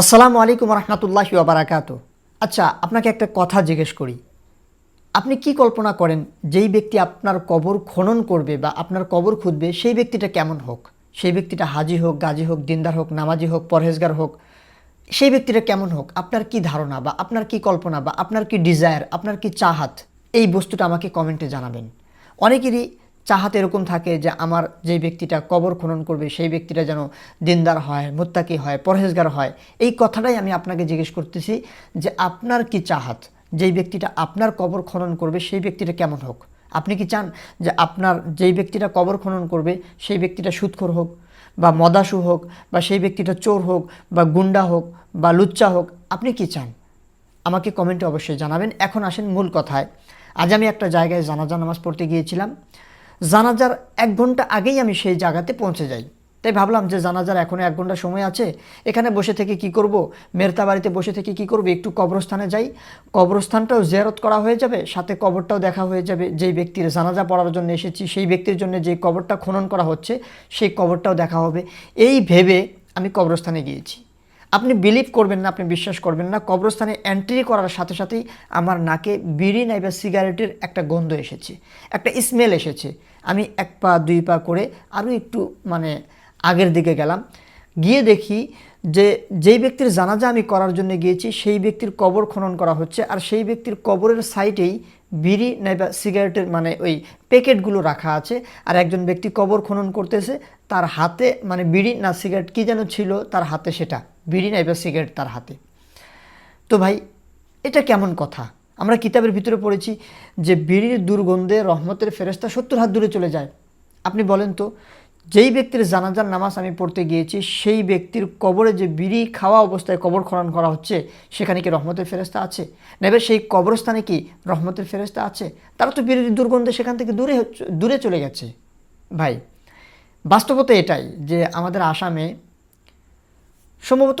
আসসালামু আলাইকুম রহমতুল্লাহ বারাকাত আচ্ছা আপনাকে একটা কথা জিজ্ঞেস করি। আপনি কি কল্পনা করেন যেই ব্যক্তি আপনার কবর খনন করবে বা আপনার কবর খুঁজবে, সেই ব্যক্তিটা কেমন হোক? সেই ব্যক্তিটা হাজি হোক, গাজী হোক, দিনদার হোক, নামাজি হোক, পরহেজগার হোক, সেই ব্যক্তিটা কেমন হোক? আপনার কি ধারণা বা আপনার কি কল্পনা বা আপনার কি ডিজায়ার আপনার কি চাহাত? এই বস্তুটা আমাকে কমেন্টে জানাবেন। অনেকেরই চাহাত এরকম থাকে যে আমার যেই ব্যক্তিটা কবর খনন করবে, সেই ব্যক্তিটা যেন দিনদার হয়, মোত্তাকি হয়, পরহেজগার হয়। এই কথাটাই আমি আপনাকে জিজ্ঞেস করতেছি যে আপনার কি চাহাত? যেই ব্যক্তিটা আপনার কবর খনন করবে, সেই ব্যক্তিটা কেমন হোক? আপনি কি চান যে আপনার যেই ব্যক্তিটা কবর খনন করবে, সেই ব্যক্তিটা সুৎখর হোক বা মদাসু হোক বা সেই ব্যক্তিটা চোর হোক বা গুন্ডা হোক বা লুচ্চা হোক, আপনি কি চান? আমাকে কমেন্টে অবশ্যই জানাবেন। এখন আসেন মূল কথায়। আজ আমি একটা জায়গায় জানাজা নামাজ পড়তে গিয়েছিলাম। জানাজার এক ঘণ্টা আগেই আমি সেই জায়গাতে পৌঁছে যাই। তাই ভাবলাম যে জানাজার এখনও এক ঘণ্টা সময় আছে, এখানে বসে থেকে কি করব? মেরতা বাড়িতে বসে থেকে কি করব? একটু কবরস্থানে যাই। কবরস্থানটাও জেরত করা হয়ে যাবে, সাথে কবরটাও দেখা হয়ে যাবে। যেই ব্যক্তির জানাজা পড়ার জন্য এসেছি, সেই ব্যক্তির জন্য যে কবরটা খনন করা হচ্ছে, সেই কবরটাও দেখা হবে। এই ভেবে আমি কবরস্থানে গিয়েছি। আপনি বিলিভ করবেন না, আপনি বিশ্বাস করবেন না। কবরস্থানে এন্ট্রি করার সাথে সাথেই আমার নাকে বিড়ি নাইবা সিগারেটের একটা গন্ধ এসেছে, একটা স্মেল এসেছে। আমি এক পা, দুই পা করে আরও একটু মানে আগের দিকে গেলাম। গিয়ে দেখি যে, যেই ব্যক্তির জানাজা আমি করার জন্য গিয়েছি, সেই ব্যক্তির কবর খনন করা হচ্ছে আর সেই ব্যক্তির কবরের সাইটেই বিড়ি নাইবা সিগারেটের মানে ওই প্যাকেটগুলো রাখা আছে আর একজন ব্যক্তি কবর খনন করতেছে, তার হাতে মানে বিড়ি না সিগারেট কী যেন ছিল, তার হাতে সেটা। বিড়ি নাইবা সিগারেট তার হাতে। তো ভাই, এটা কেমন কথা? আমরা কিতাবের ভিতরে পড়েছি যে বিড়ির দুর্গন্ধে রহমতের ফেরেস্তা সত্তর হাত দূরে চলে যায়। আপনি বলেন তো, যেই ব্যক্তির জানাজার নামাজ আমি পড়তে গিয়েছি, সেই ব্যক্তির কবরে যে বিড়ি খাওয়া অবস্থায় কবর খনন করা হচ্ছে, সেখানে কি রহমতের ফেরেস্তা আছে? নেবে সেই কবরস্থানে কি রহমতের ফেরেস্তা আছে? তারা তো বিড়ির দুর্গন্ধে সেখান থেকে দূরে দূরে চলে গেছে। ভাই, বাস্তবতা এটাই যে আমাদের আসামে সম্ভবত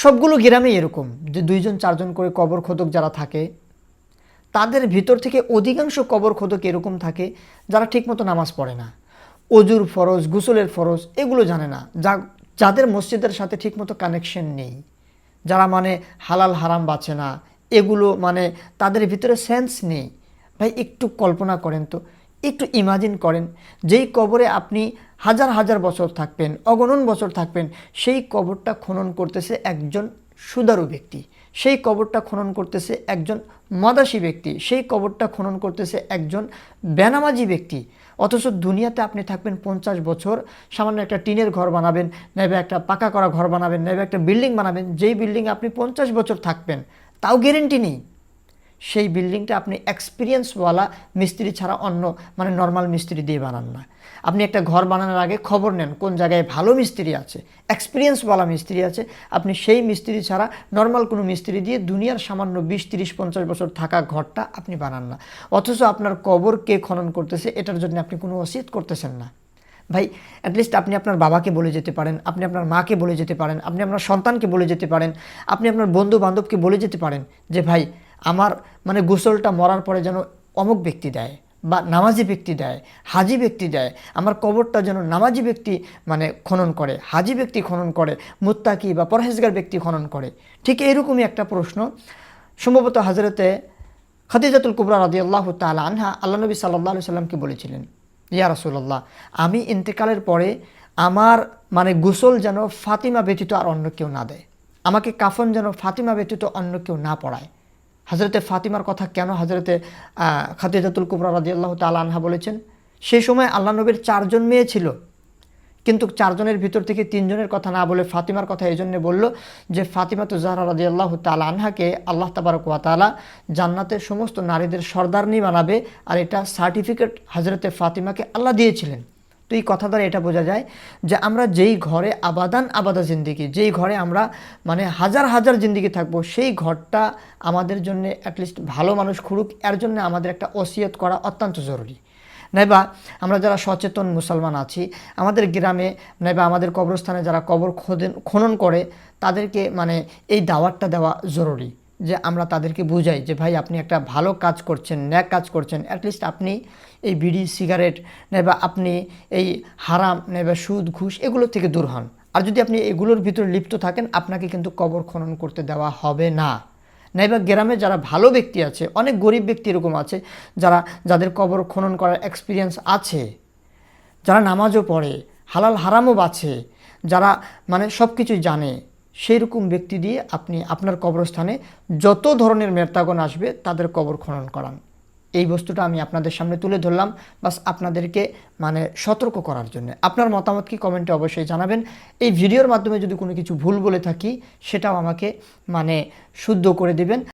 সবগুলো গ্রামেই এরকম যে দুইজন, চারজন করে কবর খোদক যারা থাকে, তাদের ভিতর থেকে অধিকাংশ কবর খোদক এরকম থাকে যারা ঠিকমতো নামাজ পড়ে না। অজুর ফরজ, গুসলের ফরজ, এগুলো জানে না। যা, যাদের মসজিদের সাথে ঠিকমতো কানেকশন নেই, যারা মানে হালাল হারাম বাঁচে না, এগুলো মানে তাদের ভিতরে সেন্স নেই। ভাই, একটু কল্পনা করেন তো একটু ইমাজিন করেন, যেই কবরে আপনি হাজার হাজার বছর থাকবেন, অগণন বছর থাকবেন, সেই কবরটা খনন করতেছে একজন সুদারু ব্যক্তি। সেই কবরটা খনন করতেছে একজন মদাসী ব্যক্তি। সেই কবরটা খনন করতেছে একজন বেনামাজি ব্যক্তি। অথচ দুনিয়াতে আপনি থাকবেন পঞ্চাশ বছর, সামান্য একটা টিনের ঘর বানাবেন নেবে একটা পাকা করা ঘর বানাবেন নেবে একটা বিল্ডিং বানাবেন, যেই বিল্ডিং আপনি পঞ্চাশ বছর থাকবেন, তাও গ্যারেন্টি নেই। সেই বিল্ডিংটা আপনি এক্সপিরিয়েন্সওয়ালা মিস্ত্রি ছাড়া অন্য মানে নর্মাল মিস্ত্রি দিয়ে বানান না। আপনি একটা ঘর বানানোর আগে খবর নেন কোন জায়গায় ভালো মিস্ত্রি আছে এক্সপিরিয়েন্সওয়ালা মিস্ত্রি আছে, আপনি সেই মিস্ত্রি ছাড়া নর্মাল কোনো মিস্ত্রি দিয়ে দুনিয়ার সামান্য বিশ, তিরিশ, পঞ্চাশ বছর থাকা ঘরটা আপনি বানান না। অথচ আপনার কবর কে খনন করতেছে, এটার জন্য আপনি কোনো অসিয়ত করতেছেন না। ভাই অ্যাটলিস্ট আপনি আপনার বাবাকে বলে যেতে পারেন, আপনি আপনার মাকে বলে যেতে পারেন, আপনি আপনার সন্তানকে বলে যেতে পারেন, আপনি আপনার বন্ধু বান্ধবকে বলে যেতে পারেন যে, ভাই আমার মানে গোসলটা মরার পরে যেন অমুক ব্যক্তি দেয় বা নামাজি ব্যক্তি দেয়, হাজি ব্যক্তি দেয়, আমার কবরটা যেন নামাজি ব্যক্তি মানে খনন করে, হাজি ব্যক্তি খনন করে, মুত্তাকি বা পরহেজগার ব্যক্তি খনন করে। ঠিক এরকমই একটা প্রশ্ন। সম্ভবত হাজরতে খাদিজাতুল কুবরা রাদি আল্লাহ তালা আনহা আল্লাহ নবী সাল্লাহ সাল্লামকে বলেছিলেন, ইয়া রসুল্লাহ আমি ইন্তেকালের পরে আমার মানে গোসল যেন ফাতিমা ব্যতীত আর অন্য কেউ না দেয়। আমাকে কাফন যেন ফাতিমা ব্যতীত অন্য কেউ না পড়ায়। হজরতে ফাতিমার কথা কেন হজরতে খাদিজাতুল কুবরা রাজি আল্লাহ তালা আনহা বলেছেন? সেই সময় আল্লাহ নবীর চারজন মেয়ে ছিল। কিন্তু চারজনের ভিতর থেকে তিনজনের কথা না বলে ফাতিমার কথা এই জন্যে বলল যে ফাতিমা তো জাহরা রাজি আল্লাহ তালা আনহাকে আল্লাহ তাবারক ওয়াতালা জান্নাতের সমস্ত নারীদের সর্দারনি বানাবে আর এটা সার্টিফিকেট হজরতে ফাতিমাকে আল্লাহ দিয়েছিলেন। তো এই কথা দ্বারা এটা বোঝা যায় যে আমরা যেই ঘরে আবাদান আবাদা জিন্দিগি, যেই ঘরে আমরা মানে হাজার হাজার জিন্দিগি থাকব, সেই ঘরটা আমাদের জন্য অ্যাটলিস্ট ভালো মানুষ খুঁড়ুক, এর জন্য আমাদের একটা ওসিয়ত করা অত্যন্ত জরুরি। নাইবা আমরা যারা সচেতন মুসলমান আছি, আমাদের গ্রামে নাইবা আমাদের কবরস্থানে যারা কবর খোদেন, খনন করে, তাদেরকে মানে এই দাওয়াতটা দেওয়া জরুরি। যে আমরা তাদেরকে বুঝাই যে ভাই আপনি একটা ভালো কাজ করছেন, ন্যাক কাজ করছেন অ্যাটলিস্ট আপনি এই বিড়ি সিগারেট নেবা, আপনি এই হারাম নেবা, সুদ, ঘুষ এগুলো থেকে দূর হন। আর যদি আপনি এগুলোর ভিতরে লিপ্ত থাকেন, আপনাকে কিন্তু কবর খনন করতে দেওয়া হবে না। নাইবা গ্রামে যারা ভালো ব্যক্তি আছে, অনেক গরিব ব্যক্তি এরকম আছে, যারা, যাদের কবর খনন করার এক্সপিরিয়েন্স আছে, যারা নামাজও পড়ে, হালাল হারামও বাছে, যারা মানে সব কিছুই জানে সেই রকম ব্যক্তি দিয়ে আপনি আপনার কবরস্থানে যত ধরনের মেরতাগণ আসবে, তাদের কবর খনন করান। এই বস্তুটা আমি আপনাদের সামনে তুলে ধরলাম। বাস আপনাদেরকে মানে সতর্ক করার জন্য। আপনার মতামত কি কমেন্টে অবশ্যই জানাবেন। এই ভিডিওর মাধ্যমে যদি কোনো কিছু ভুল বলে থাকি, সেটাও আমাকে মানে শুদ্ধ করে দিবেন।